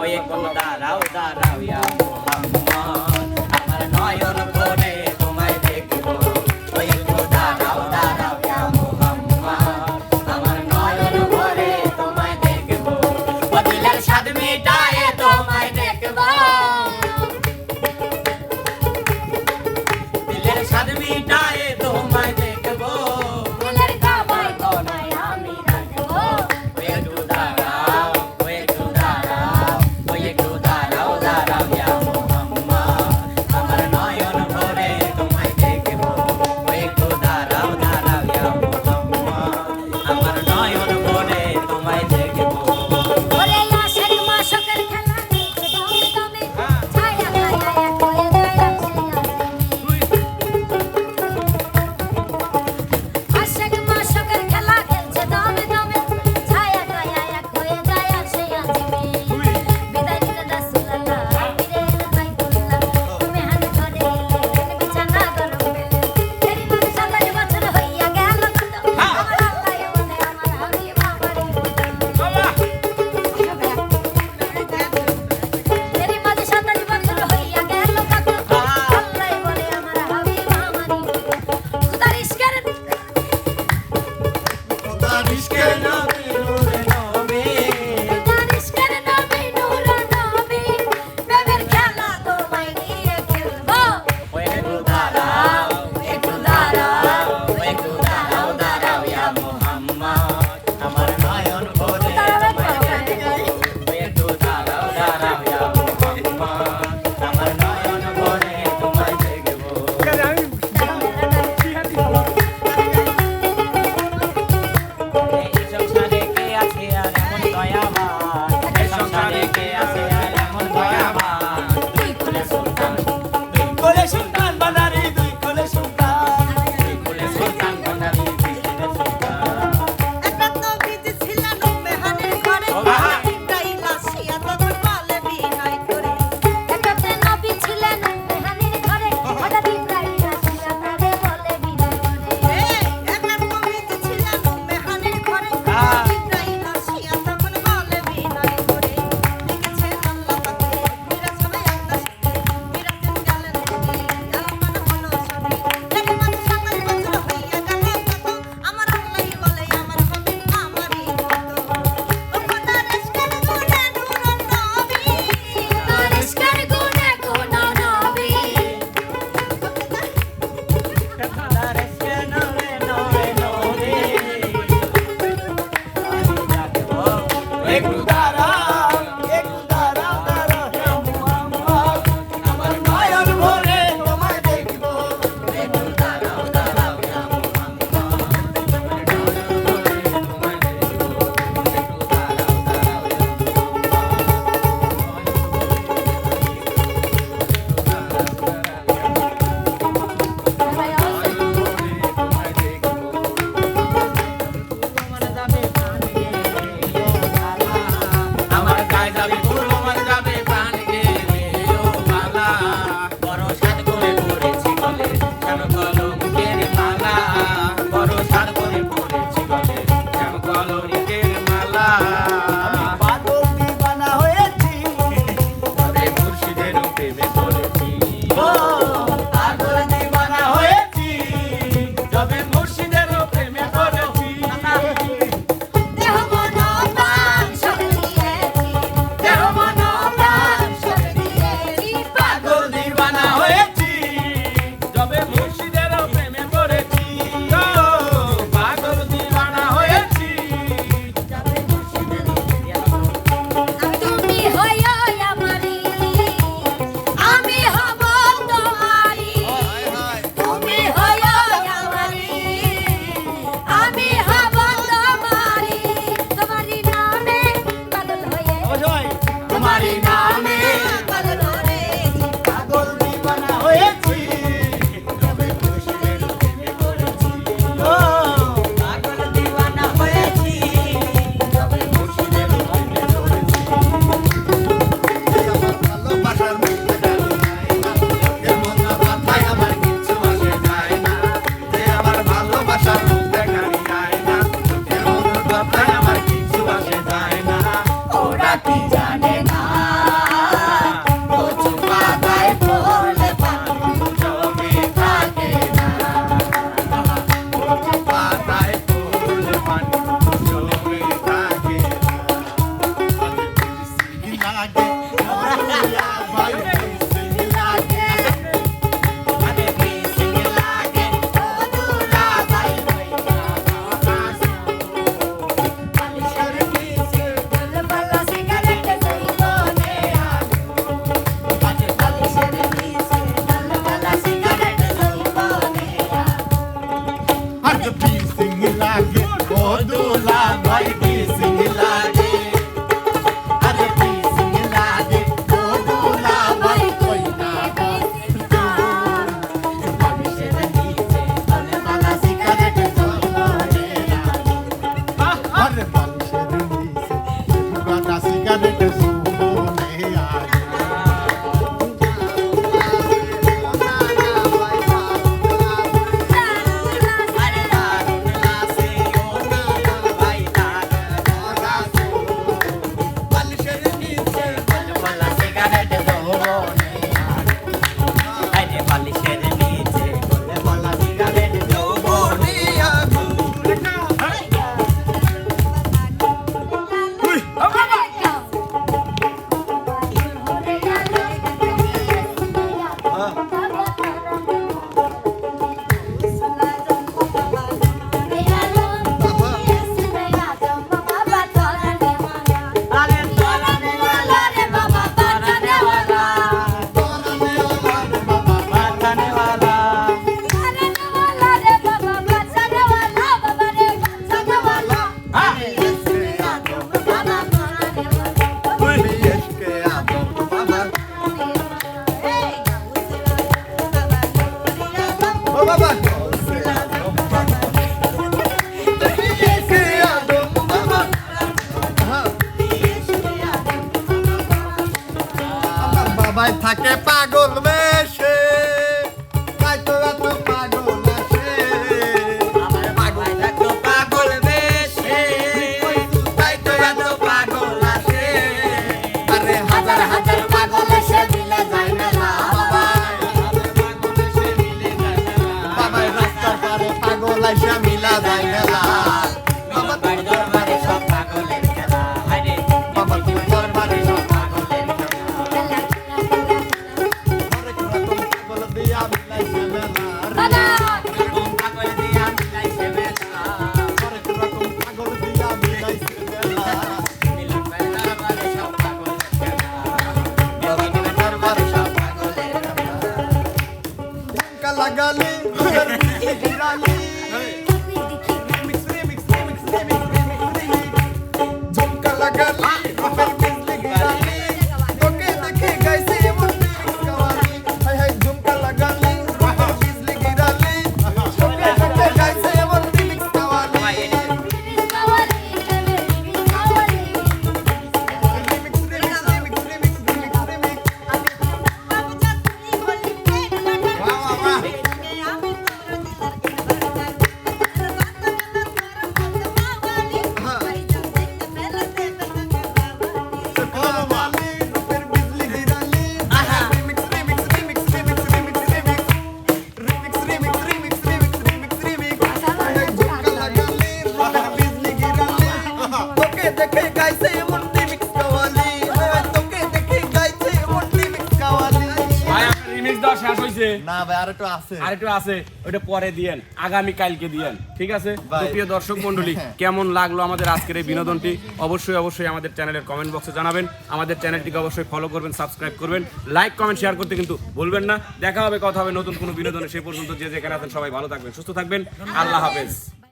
Oye, como da, da, da, ya. থাকে পাগল বে। আছে? না ভাই আর আছে। আর আছে ওটা পরে দিয়েন আগামী কালকে দিয়েন ঠিক আছে? প্রিয় দর্শক মণ্ডলী কেমন লাগল আমাদের আজকের এই বিনোদনটি? অবশ্যই অবশ্যই আমাদের চ্যানেলের কমেন্ট বক্সে জানাবেন। আমাদের চ্যানেলটিকে অবশ্যই ফলো করবেন সাবস্ক্রাইব করবেন। লাইক কমেন্ট শেয়ার করতে কিন্তু ভুলবেন না। দেখা হবে কথা হবে নতুন কোনো বিনোদনে সেই পর্যন্ত যে যেখানে আছেন সবাই ভালো থাকবেন সুস্থ থাকবেন। আল্লাহ হাফেজ।